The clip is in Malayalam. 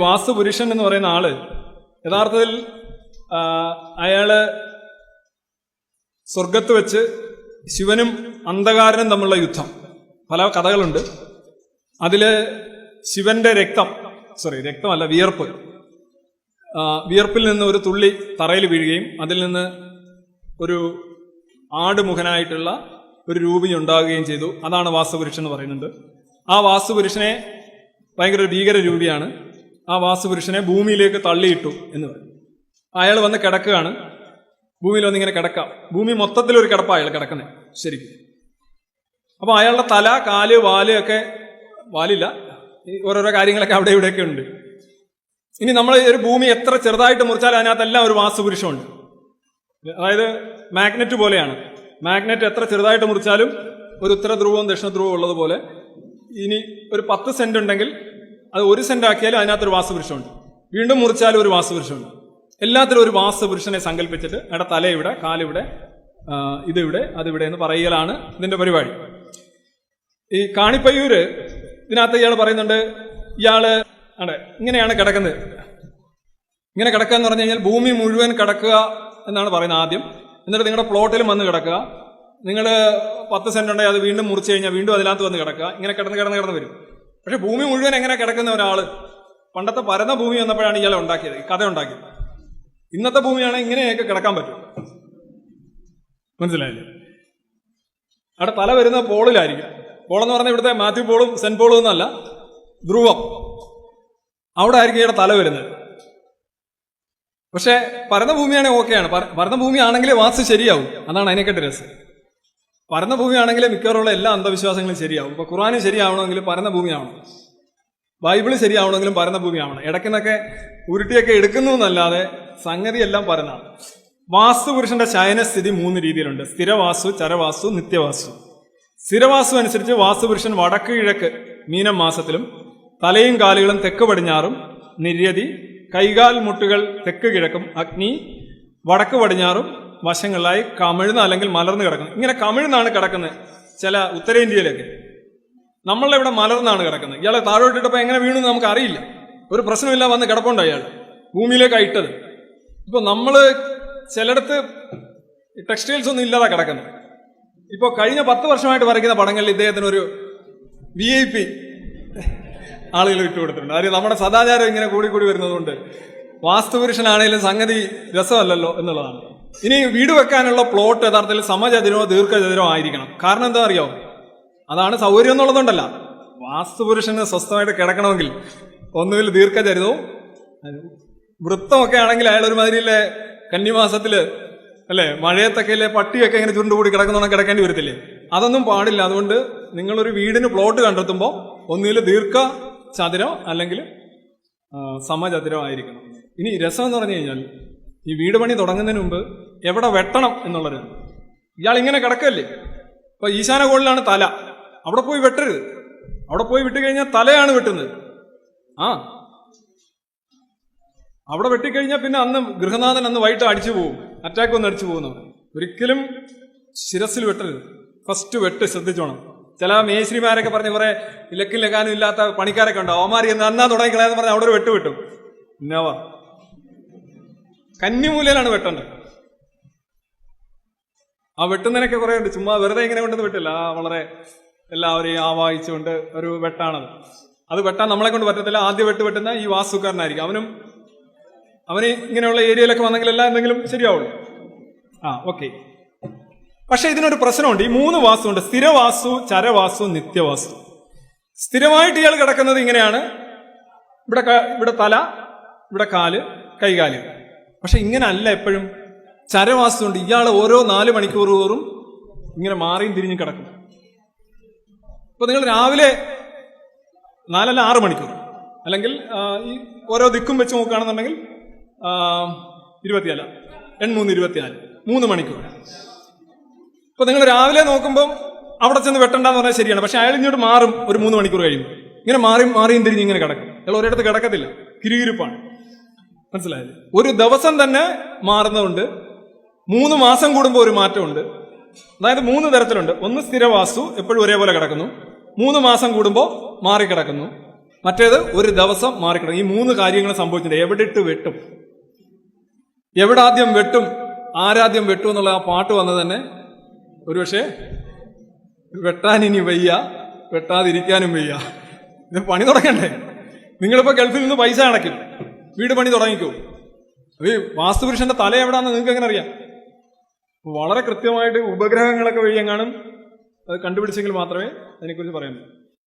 വാസ്തു പുരുഷൻ എന്ന് പറയുന്ന ആൾ യഥാർത്ഥത്തിൽ അയാൾ സ്വർഗത്ത് വെച്ച് ശിവനും അന്ധകാരനും തമ്മിലുള്ള യുദ്ധം. പല കഥകളുണ്ട്. അതിൽ ശിവന്റെ രക്തം സോറി രക്തമല്ല വിയർപ്പ്. വിയർപ്പിൽ നിന്ന് ഒരു തുള്ളി തറയിൽ വീഴുകയും അതിൽ നിന്ന് ഒരു ആടുമുഖനായിട്ടുള്ള ഒരു രൂപി ഉണ്ടാകുകയും ചെയ്തു. അതാണ് വാസ്തുപുരുഷൻ എന്ന് പറയുന്നുണ്ട്. ആ വാസ്തുപുരുഷനെ ഭയങ്കര ഭീകര രൂപിയാണ്. ആ വാസുപുരുഷനെ ഭൂമിയിലേക്ക് തള്ളിയിട്ടു എന്ന് പറയും അയാൾ വന്ന് കിടക്കുകയാണ്. ഭൂമിയിൽ വന്നിങ്ങനെ കിടക്കാം. ഭൂമി മൊത്തത്തിൽ ഒരു കിടപ്പാ അയാൾ കിടക്കുന്നത് ശരിക്കും. അപ്പൊ അയാളുടെ തല കാൽ വാൽ ഒക്കെ വാലില്ല. ഓരോരോ കാര്യങ്ങളൊക്കെ അവിടെ ഇവിടെയൊക്കെ ഉണ്ട്. ഇനി നമ്മൾ ഒരു ഭൂമി എത്ര ചെറുതായിട്ട് മുറിച്ചാൽ അതിനകത്തെല്ലാം ഒരു വാസ്തുപുരുഷമുണ്ട്. അതായത് മാഗ്നറ്റ് പോലെയാണ്. മാഗ്നറ്റ് എത്ര ചെറുതായിട്ട് മുറിച്ചാലും ഒരു ഉത്തര ധ്രുവവും ദക്ഷിണ ധ്രുവവും ഉള്ളതുപോലെ ഇനി ഒരു പത്ത് സെന്റ് ഉണ്ടെങ്കിൽ അത് ഒരു സെന്റ് ആക്കിയാലും അതിനകത്തൊരു വാസവൃക്ഷമുണ്ട് വീണ്ടും മുറിച്ചാലും ഒരു വാസവൃക്ഷമുണ്ട് എല്ലാത്തിലും ഒരു വാസപുരുഷനെ സങ്കല്പിച്ചിട്ട് അവിടെ തല ഇവിടെ കാലിവിടെ ഇതിവിടെ അതിവിടെ എന്ന് പറയലാണ് ഇതിന്റെ പരിപാടി. ഈ കാണിപ്പയ്യൂര് ഇതിനകത്ത് ഇയാൾ പറയുന്നുണ്ട് ഇയാൾ അതെ ഇങ്ങനെയാണ് കിടക്കുന്നത്. ഇങ്ങനെ കിടക്കുക എന്ന് പറഞ്ഞു കഴിഞ്ഞാൽ ഭൂമി മുഴുവൻ കിടക്കുക എന്നാണ് പറയുന്നത് ആദ്യം. എന്നിട്ട് നിങ്ങളുടെ പ്ലോട്ടിലും വന്ന് കിടക്കുക. നിങ്ങൾ പത്ത് സെന്റ് ഉണ്ടെങ്കിൽ അത് വീണ്ടും മുറിച്ച് കഴിഞ്ഞാൽ വീണ്ടും അതിനകത്ത് വന്ന് കിടക്കുക. ഇങ്ങനെ കിടന്ന് കിടന്ന് കിടന്ന് വരും. പക്ഷെ ഭൂമി മുഴുവൻ എങ്ങനെ കിടക്കുന്ന ഒരാൾ? പണ്ടത്തെ പരന്ന ഭൂമി വന്നപ്പോഴാണ് ഇയാളെ ഉണ്ടാക്കിയത് കഥ ഉണ്ടാക്കിയത്. ഇന്നത്തെ ഭൂമിയാണെങ്കിൽ ഇങ്ങനെയൊക്കെ കിടക്കാൻ പറ്റും. മനസ്സിലായില്ലേ? അവിടെ തല വരുന്ന പോളിലായിരിക്കും. പോളെന്ന് പറഞ്ഞാൽ ഇവിടുത്തെ മാത്യു പോളും സെന്റ് പോളും എന്നല്ല ധ്രുവം. അവിടെ ആയിരിക്കും ഇവിടെ തല വരുന്നത്. പക്ഷെ പരന്ന ഭൂമിയാണെങ്കിൽ ഓക്കെയാണ്. പരന്ന ഭൂമി ഭൂമിയാണെങ്കിൽ വാസ് ശരിയാവും. അതാണ് അതിനെക്കാട്ട് രസം. പരന്ന ഭൂമിയാണെങ്കിൽ മിക്കവാറുള്ള എല്ലാ അന്ധവിശ്വാസങ്ങളും ശരിയാവും. ഇപ്പൊ ഖുറാന് ശരിയാവണമെങ്കിൽ പരന്ന ഭൂമിയാവണം ബൈബിൾ ശരിയാവണമെങ്കിലും പരന്ന ഭൂമിയാവണം ഇടയ്ക്കുന്നൊക്കെ ഉരുട്ടിയൊക്കെ എടുക്കുന്നു എന്നല്ലാതെ സംഗതി എല്ലാം പരന്നാണ്. വാസ്തുപുരുഷന്റെ ശയനസ്ഥിതി മൂന്ന് രീതിയിലുണ്ട്. സ്ഥിരവാസു ചരവാസു നിത്യവാസു സ്ഥിരവാസു അനുസരിച്ച് വാസ്തുപുരുഷൻ വടക്ക് കിഴക്ക് മീനം മാസത്തിലും തലയും കാലുകളും തെക്ക് പടിഞ്ഞാറും നിര്യതി കൈകാൽ മുട്ടുകൾ തെക്ക് കിഴക്കും അഗ്നി വടക്ക് പടിഞ്ഞാറും വശങ്ങളിലായി കമിഴ്ന്ന് അല്ലെങ്കിൽ മലർന്ന് കിടക്കുന്നത് ഇങ്ങനെ കമിഴ്ന്നാണ് കിടക്കുന്നത് ചില ഉത്തരേന്ത്യയിലൊക്കെ. നമ്മളുടെ ഇവിടെ മലർന്നാണ് കിടക്കുന്നത്. ഇയാളെ താഴോട്ടിട്ടപ്പോൾ എങ്ങനെ വീണു നമുക്ക് അറിയില്ല ഒരു പ്രശ്നമില്ല വന്ന് കിടപ്പുണ്ടോ അയാൾ ഭൂമിയിലേക്ക് ഇട്ടത്. ഇപ്പൊ നമ്മൾ ചിലയിടത്ത് ടെക്സ്റ്റൈൽസ് ഒന്നും ഇല്ലാതെ കിടക്കുന്നത്. ഇപ്പോൾ കഴിഞ്ഞ പത്ത് വർഷമായിട്ട് വരയ്ക്കുന്ന പടങ്ങളിൽ ഇദ്ദേഹത്തിന് ഒരു വി ഐ പി ആളുകൾ ഇട്ട് കൊടുത്തിട്ടുണ്ട് നമ്മുടെ സദാചാരം ഇങ്ങനെ കൂടി കൂടി വരുന്നതുകൊണ്ട് വാസ്തുപുരുഷനാണേലും സംഗതി രസമല്ലല്ലോ എന്നുള്ളതാണ്. ഇനി വീട് വെക്കാനുള്ള പ്ലോട്ട് യഥാർത്ഥത്തിൽ സമചതുരോ ദീർഘചതുരോ ആയിരിക്കണം. കാരണം എന്താ അറിയോ? അതാണ് സൗകര്യം എന്നുള്ളതുകൊണ്ടല്ല. വാസ്തുപുരുഷന് സ്വസ്ഥമായിട്ട് കിടക്കണമെങ്കിൽ ഒന്നുകിൽ ദീർഘചരിതവും വൃത്തമൊക്കെ ആണെങ്കിൽ അയാൾ ഒരുമാതിരിയിലെ കന്നിമാസത്തിൽ അല്ലെ മഴയത്തൊക്കെ പട്ടിയൊക്കെ ഇങ്ങനെ ചുരുണ്ടുകൂടി കിടക്കുന്നോണം കിടക്കേണ്ടി വരത്തില്ലേ? അതൊന്നും പാടില്ല. അതുകൊണ്ട് നിങ്ങളൊരു വീടിന് പ്ലോട്ട് കണ്ടെത്തുമ്പോൾ ഒന്നുകിൽ ദീർഘ ചതുരം അല്ലെങ്കിൽ സമചതുരം ആയിരിക്കണം. ഇനി രസം എന്ന് പറഞ്ഞു കഴിഞ്ഞാൽ ഈ വീട് പണി തുടങ്ങുന്നതിന് മുമ്പ് എവിടെ വെട്ടണം എന്നുള്ളത്. ഇയാൾ ഇങ്ങനെ കിടക്കല്ലേ? ഇപ്പൊ ഈശാന കോളിലാണ് തല. അവിടെ പോയി വെട്ടരുത്. അവിടെ പോയി വിട്ട് കഴിഞ്ഞാൽ തലയാണ് വെട്ടുന്നത്. ആ. അവിടെ വെട്ടിക്കഴിഞ്ഞാൽ പിന്നെ അന്ന് ഗൃഹനാഥൻ അന്ന് വൈകിട്ട് അടിച്ചു പോകും അറ്റാക്ക് ഒന്ന് അടിച്ചു പോകുന്നു. ഒരിക്കലും ശിരസിൽ വെട്ടരുത്. ഫസ്റ്റ് വെട്ട് ശ്രദ്ധിച്ചോണം. ചില മേശ്രിമാരൊക്കെ പറഞ്ഞ് കുറെ ഇലക്കും ലക്കാനും ഇല്ലാത്ത പണിക്കാരൊക്കെ ഉണ്ടാവും അവന്മാർ എന്ന് അന്നാ തുടങ്ങിക്കളയെന്ന് പറഞ്ഞാൽ അവിടെ ഒരു വെട്ട് വെട്ടും. നെവർ കന്നിമൂലയിലാണ് വെട്ടേണ്ടത്. ആ വെട്ടുന്നതിനൊക്കെ കുറെ ഉണ്ട്. ചുമ്മാ വെറുതെ ഇങ്ങനെ കൊണ്ടത് വെട്ടില്ല. ആ വളരെ എല്ലാവരെയും ആവാഹിച്ചുകൊണ്ട് ഒരു വെട്ടാണത്. അത് വെട്ടാൻ നമ്മളെ കൊണ്ട് പറ്റത്തില്ല. ആദ്യം വെട്ട് വെട്ടുന്ന ഈ വാസുക്കാരനായിരിക്കും. അവനും അവന് ഇങ്ങനെയുള്ള ഏരിയയിലൊക്കെ എല്ലാം എന്തെങ്കിലും ശരിയാവുള്ളൂ. ആ ഓക്കെ. പക്ഷെ ഇതിനൊരു പ്രശ്നമുണ്ട്. ഈ മൂന്ന് വാസുണ്ട്. സ്ഥിരവാസു ചരവാസു നിത്യവാസു. സ്ഥിരമായിട്ട് ഇയാൾ കിടക്കുന്നത് ഇങ്ങനെയാണ്. ഇവിടെ ഇവിടെ തല ഇവിടെ കാൽ കൈകാൽ. പക്ഷെ ഇങ്ങനെ അല്ല എപ്പോഴും. ചരവാസം ഉണ്ട് ഇയാൾ ഓരോ നാല് മണിക്കൂർ തോറും ഇങ്ങനെ മാറിയും തിരിഞ്ഞു കിടക്കും. ഇപ്പൊ നിങ്ങൾ രാവിലെ നാലല്ല ആറ് മണിക്കൂർ. അല്ലെങ്കിൽ ഈ ഓരോ ദിക്കും വെച്ച് നോക്കുകയാണെന്നുണ്ടെങ്കിൽ ഇരുപത്തിയാല എൺമൂന്ന് ഇരുപത്തിനാല്. മൂന്ന് മണിക്കൂർ. ഇപ്പൊ നിങ്ങൾ രാവിലെ നോക്കുമ്പോൾ അവിടെ ചെന്ന് വെട്ടണ്ടെന്ന് പറഞ്ഞാൽ ശരിയാണ്. പക്ഷെ അയാൾ ഇങ്ങോട്ട് മാറും ഒരു മൂന്ന് മണിക്കൂർ കഴിയുമ്പോൾ. ഇങ്ങനെ മാറി മാറിയും തിരിഞ്ഞ് ഇങ്ങനെ കിടക്കും. അയാൾ ഒരിടത്ത് കിടക്കത്തില്ല. കിരുകിരിപ്പാണ്. മനസ്സിലായത് ഒരു ദിവസം തന്നെ മാറുന്നതുണ്ട്. മൂന്ന് മാസം കൂടുമ്പോൾ ഒരു മാറ്റമുണ്ട്. അതായത് മൂന്ന് തരത്തിലുണ്ട്. ഒന്ന് സ്ഥിരവാസു എപ്പോഴും ഒരേപോലെ കിടക്കുന്നു. മൂന്ന് മാസം കൂടുമ്പോൾ മാറിക്കിടക്കുന്നു. മറ്റേത് ഒരു ദിവസം മാറിക്കിടക്കും ഈ മൂന്ന് കാര്യങ്ങൾ സംഭവിച്ചിട്ടുണ്ട് എവിടെ ഇട്ട് വെട്ടും? എവിടെ ആദ്യം വെട്ടും? ആരാദ്യം വെട്ടും എന്നുള്ള ആ പാട്ട് വന്നത് തന്നെ ഒരുപക്ഷെ വെട്ടാൻ ഇനി വയ്യ വെട്ടാതിരിക്കാനും വയ്യ. ഇത് പണി തുടങ്ങണ്ടേ? നിങ്ങളിപ്പോ ഗൾഫിൽ നിന്ന് പൈസ അടയ്ക്കും. വീട് പണി തുടങ്ങിക്കോ. ഈ വാസ്തുപുരുഷന്റെ തല എവിടാന്ന് നിങ്ങൾക്ക് എങ്ങനെ അറിയാം? വളരെ കൃത്യമായിട്ട് ഉപഗ്രഹങ്ങളൊക്കെ വഴി എങ്ങാനും അത് കണ്ടുപിടിച്ചെങ്കിൽ മാത്രമേ അതിനെക്കുറിച്ച് പറയാൻ പറ്റൂ.